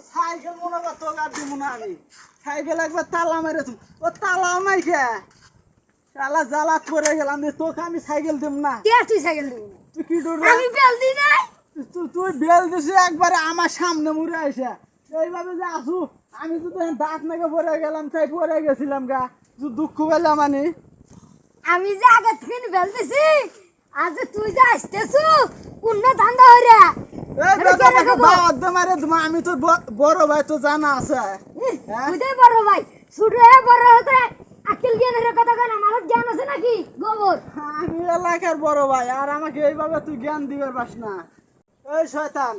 Cycle মনে কর আমি। সাইকেল একবার তালা মেরে তুমি ও তালাও নাই কে তালা জ্বালা করে গেলাম তোকে আমি সাইকেল দিব না। কে তুই সাইকেল দিবি? তুই কি ডর আমি বেল দিই নাই। তুই তুই বেল দিছি একবারে আমার সামনে মুড়ে আইসা। এইভাবে যে আসু আমি তো তখন দাঁত নাকে পরে গেলাম তাই পরে গেছিলাম গা। তুই দুঃখ পেলাম আমি। আমি যে আগে থেকে বেল দিছি আজ তুই যে আসতেছু কোন ধান্দা হইরা আমি তোর বড় ভাই তো জানা আছে। হ্যাঁ? বড় ভাই ছোট হয়ে বড় হতে আকিল জ্ঞানের কথা কেন আমার জ্ঞান আছে নাকি? গোবর। আমি এলাকার বড় ভাই আর আমাকে এইভাবে তুই জ্ঞান পাস না। এই শয়তান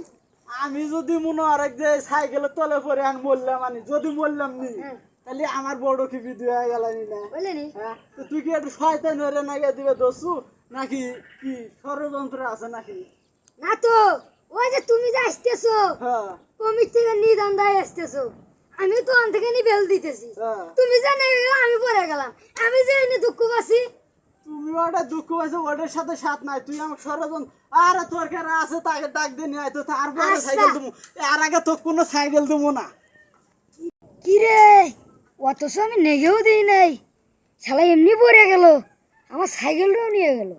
আমি যদি মনে হয় যে সাইকেলের তলে পরে আমি বললাম আমি যদি বললাম নি হ্যাঁ। তাহলে আমার বড় কি বিধি হয়ে গেল নি। হ্যাঁ তো তুই কি একটু শয়তান হয়ে নাকি দিবে নাকি কি ষড়যন্ত্র আছে নাকি? না তো ওই যে তুমি যে আসতেছো হ্যাঁ। কমির থেকে নিদান্দায় আসতেছো আমি তো অন থেকে নি বেল দিতেছি। হ্যাঁ। তুমি গেলা, আমি পরে গেলাম। আমি যে দুঃখ পাচ্ছি তুমি ওটা দুঃখ পাইছো ওটার সাথে সাথ নাই। তুই আমার ষড়যন্ত্র আরে তোর কারা আছে তাকে ডাক দিয়ে নিয়ে আয় তো তারপরে আচ্ছা। সাইকেল দেবো আর আগে তো কোনো সাইকেল দেবো না। কি রে? অথচ আমি নেগেও দিই নাই। শালা এমনি পড়ে গেল আমার সাইকেলটাও নিয়ে গেল।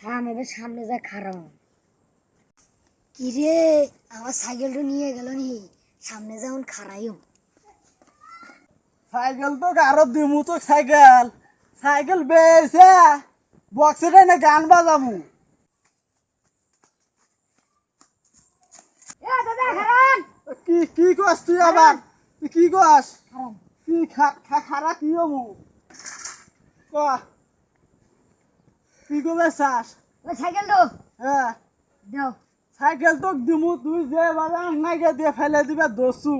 থাম এবার সামনে যা খারাপ। কি রে? আমার সাইকেলটা নিয়ে গেল নি সামনে যেমন খারাইও সাইকেল তো দিমু তো সাইকেল। সাইকেল বেয়েছে বক্সে না গান বাজাবো। এ দাদা খারান কি কি কস তুই আবার? তুই কি কস? কি খা খা খারা কি হব? ক? কি করবে চাস? ওই সাইকেলটা। হ্যাঁ। দাও। সাইকেল তো দিমু তুই যে বাজার নাইকে দিয়ে ফেলে দিবে দোসু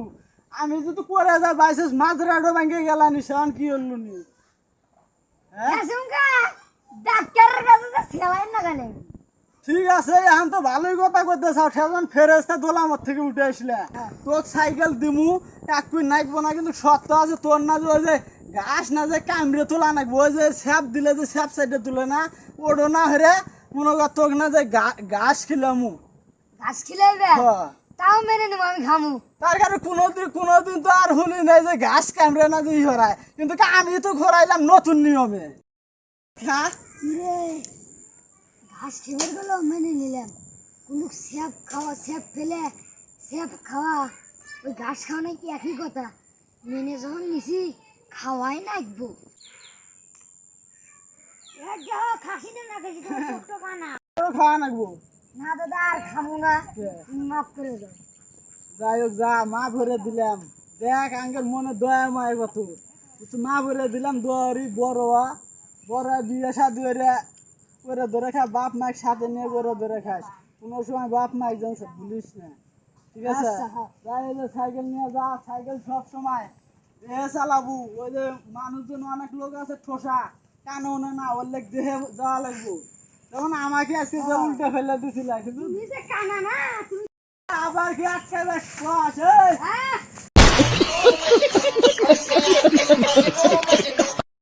আমি যদি পরে যা বাইসেস মাঝরাটো ভাঙ্গে গেলানি সেন কি হলো নি? হ্যাঁ? ঠিক আছে এখন তো ভালোই কথা করতে চাও সেজন ফেরেস্তা দোলামত থেকে উঠে আসলে। তোর সাইকেল দিমু এক কুই নাকবো না কিন্তু সত্য আছে তোর না যে ওই যে ঘাস না যে কামড়ে তোলা নাকবো ওই যে স্যাপ দিলে যে স্যাপ সাইডে তুলে না ওডো না হরে মনে কর তোকে না যে ঘাস খিলামু। ঘাস খিলাইবে হ্যাঁ। তাও মেনে নেব আমি খামু তার কারণে কোনোদিন কোনোদিন তো আর শুনি নাই যে ঘাস কামড়ে না যে ই হরায়। কিন্তু আমি তো ঘোরাইলাম নতুন নিয়মে। হ্যাঁ? ঘাস খেয়ে গেল মেনে নিলাম। কোনো স্যাপ খাওয়া স্যাপ ফেলে স্যাপ খাওয়া। ওই ঘাস খাওয়া নাকি একই কথা। মেনে যখন নিছি খাওয়াই নাকবো। খাসি না খাসি খাওয়া নাকবো। না দাদা আর খাব না। মাফ করে দাও। যাই হোক যা মা ভরে দিলাম। দেখ আঙ্কেল মনে দয়া মায় কত কিছু মা ভরে দিলাম দরি বড় বড় বিয়ে শাদি করে করে ধরে খা বাপ মায়ের সাথে নিয়ে করে ধরে খাস। কোনো সময় বাপ মাইক জানছে ভুলিস না। ঠিক আছে? আচ্ছা, হ্যাঁ। যাই যে সাইকেল নিয়ে যা সাইকেল সব সময়। এ চালাবো ওই যে মানুষজন অনেক লোক আছে ঠোসা। কাননে না ওর লেগ দেহে যাওয়া লাগবো। তখন আমাকে আজকে যে উল্টো ফেলে দিছিল কিন্তু আবার কি আটকে বেশ